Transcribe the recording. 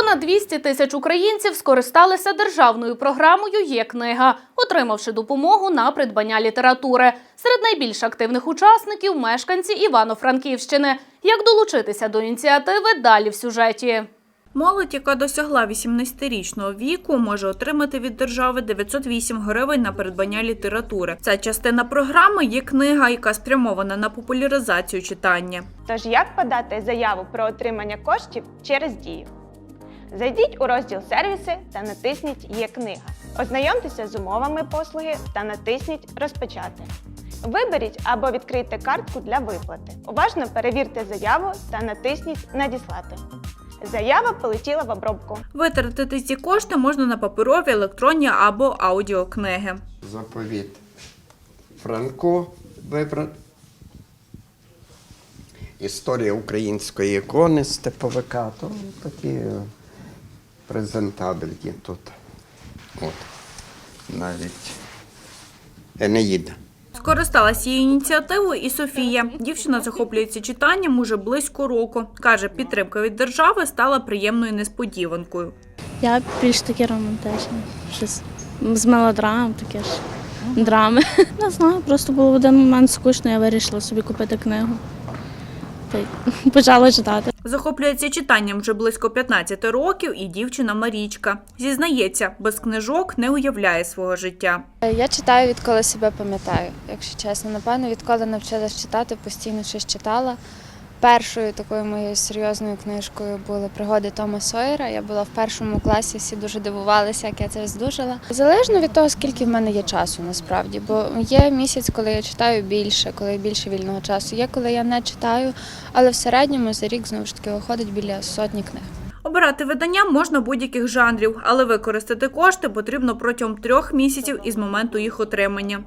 Понад 200 тисяч українців скористалися державною програмою «Є книга», отримавши допомогу на придбання літератури. Серед найбільш активних учасників – мешканці Івано-Франківщини. Як долучитися до ініціативи – далі в сюжеті. Молодь, яка досягла 18-річного віку, може отримати від держави 908 гривень на придбання літератури. Це частина програми є книга, яка спрямована на популяризацію читання. Тож як подати заяву про отримання коштів через дію? Зайдіть у розділ сервіси та натисніть Є книга. Ознайомтеся з умовами послуги та натисніть Розпочати. Виберіть або відкрийте картку для виплати. Уважно перевірте заяву та натисніть Надіслати. Заява полетіла в обробку. Витратити ці кошти можна на паперові, електронні або аудіокниги. заповіт Франко вибрати. Історія української ікони степовика. То такі презентабельні тут. От. Навіть Енеїда. Скористалась її ініціативою і Софія. Дівчина захоплюється читанням уже близько року. Каже, підтримка від держави стала приємною несподіванкою. Я більш таке романтичне. Щось з мелодрам, таке ж драми. Не знаю, просто було в один момент скучно, я вирішила собі купити книгу. Почала читати. Захоплюється читанням вже близько 15 років і дівчина Марічка. Зізнається, без книжок не уявляє свого життя. Я читаю відколи себе пам'ятаю, якщо чесно. Напевно, відколи навчилась читати, постійно щось читала. Першою такою моєю серйозною книжкою були пригоди Тома Сойера. Я була в першому класі, всі дуже дивувалися, як я це здужала. Залежно від того, скільки в мене є часу, насправді. Бо є місяць, коли я читаю більше, коли більше вільного часу. Є, коли я не читаю, але в середньому за рік знову ж таки виходить біля сотні книг. Обирати видання можна будь-яких жанрів, але використати кошти потрібно протягом трьох місяців із моменту їх отримання.